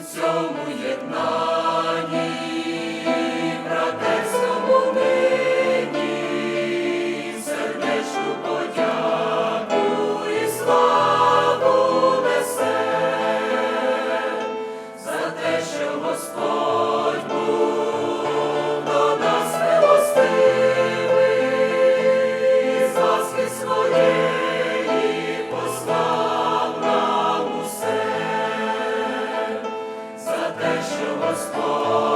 у цьому єднанні. Господь.